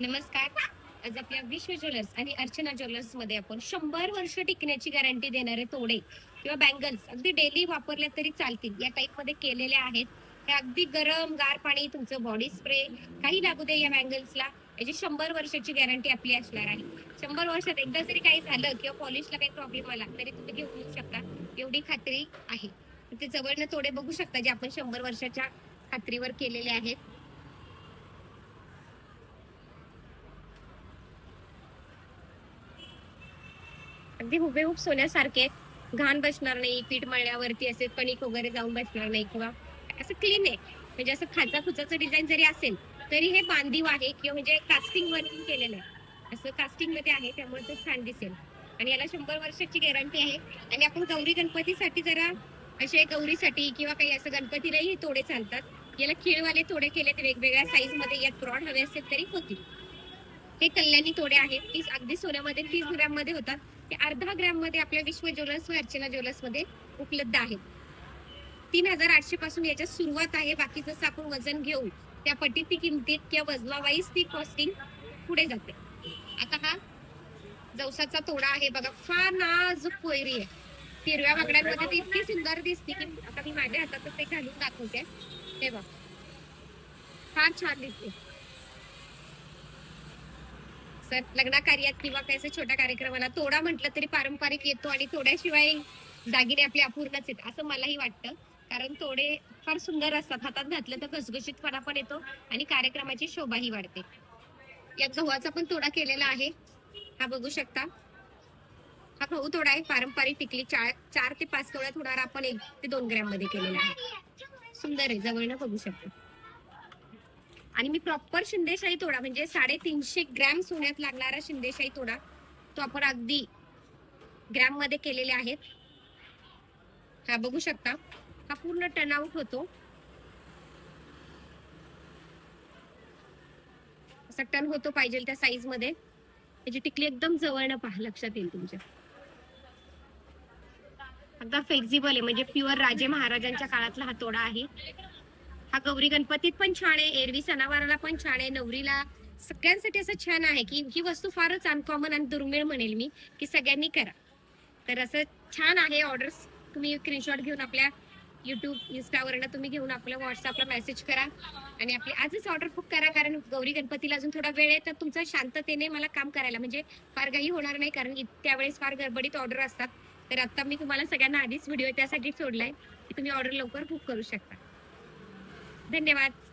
नमस्कार. आज आपल्या विश्व ज्वेलर्स आणि अर्चना ज्वेलर्समध्ये आपण शंभर वर्ष टिकण्याची गॅरंटी देणारे तोडे किंवा बँगल्स अगदी डेली वापरल्या तरी चालतील या टाईपमध्ये केलेले आहेत. हे अगदी गरम गार पाणी तुमचं बॉडी स्प्रे काही लागू दे या बँगल्सला याची शंभर वर्षाची गॅरंटी आपली असणार आहे. शंभर वर्षात एकदा जरी काही झालं किंवा पॉलिशला काही प्रॉब्लेम आला तरी तुम्ही घेऊ शकता. एवढी खात्री आहे. ते जवळनं तोडे बघू शकता जे आपण शंभर वर्षाच्या खात्रीवर केलेले आहेत. अगदी हुबेहूब सोन्यासारखे आहेत. घाण बसणार नाही पीठ मळल्यावरती असे कणिक वगैरे जाऊन बसणार नाही किंवा असं क्लीन आहे. म्हणजे असं खाचा खुचाचं डिझाईन जरी असेल तरी हे बांधीव आहे किंवा म्हणजे कास्टिंग वरून केलेलं आहे. असं कास्टिंगमध्ये आहे त्यामुळे ते छान दिसेल. आणि याला शंभर वर्षाची गॅरंटी आहे. आणि आपण गौरी गणपतीसाठी जरा असे गौरीसाठी किंवा काही असं गणपतीलाही तोडे चालतात. याला खिळवाले तोडे केले वेगवेगळ्या साईजमध्ये यात ब्रॉड हवे असेल तरी होतील. हे कल्याणी तोडे आहेत. तीस अगदी सोन्यामध्ये तीस ग्रॅममध्ये होतात. ते अर्धा ग्रॅममध्ये आपल्या विश्व ज्वेलर्स व अर्चना ज्वेलर्समध्ये उपलब्ध आहेत तीन हजार आठशे पासून याच्यात सुरुवात आहे. बाकी जसं आपण वजन घेऊ त्या पटीत ती किमतीत किंवा वजनावाईज ती कॉस्टिंग पुढे जाते. आता हा जवसाचा तोडा आहे. बघा फार नाजूक कोयरी आहे. हिरव्या बागड्यांमध्ये ती इतकी सुंदर दिसते की आता मी माझ्या हातात ते घालून दाखवते. हे बघ. फार छान दिसते. सर लग्न कार्यात किंवा काही छोट्या कार्यक्रमाला तोडा म्हटलं तरी पारंपरिक येतो आणि तोड्याशिवाय दागिने आपले अपूर्णच आहेत असं मलाही वाटतं. कारण तोडे फार सुंदर असतात. हातात घातलं तर घसघशीतपणा पण येतो आणि कार्यक्रमाची शोभाही वाढते. यात गव्हाचा पण तोडा केलेला आहे. हा बघू शकता. हा गहू तोडा आहे. पारंपरिक टिकली चार चार ते पाच तोडा थोडा आपण एक ते दोन ग्रॅममध्ये केलेला आहे. सुंदर आहे. जवळनं बघू शकतो. आणि मी प्रॉपर शिंदेशाही तोडा म्हणजे साडेतीनशे ग्रॅम सोन्यात लागणारा शिंदेशाही तोडा तो आपण अगदी ग्रॅममध्ये केलेले आहेत. हा बघू शकता. हा पूर्ण टर्नआउट होतो. असा टर्न होतो पाहिजे त्या साईजमध्ये. त्याची टिकली एकदम जवळनं पहा लक्षात येईल तुमच्या. अगदा फ्लेक्झिबल आहे म्हणजे प्युअर राजे महाराजांच्या काळातला हा तोडा आहे. हा गौरी गणपतीत पण छान आहे एरवी सणावाराला पण छान आहे नवरीला सगळ्यांसाठी असं छान आहे की ही वस्तू फारच अनकॉमन आणि दुर्मिळ म्हणेल मी की सगळ्यांनी करा. तर असं छान आहे ऑर्डर्स तुम्ही स्क्रीनशॉट घेऊन आपल्या युट्यूब इन्स्टावरनं तुम्ही घेऊन आपल्या व्हॉट्सअपला मेसेज करा आणि आपली आजच ऑर्डर बुक करा कारण गौरी गणपतीला अजून थोडा वेळ आहे तर तुमचं शांततेने मला काम करायला म्हणजे फार काही होणार नाही कारण इत- त्यावेळेस फार गडबडीत ऑर्डर असतात. तर आता मी तुम्हाला सगळ्यांना आधीच व्हिडिओ त्यासाठी सोडलाय की तुम्ही ऑर्डर लवकर बुक करू शकता. धन्यवाद.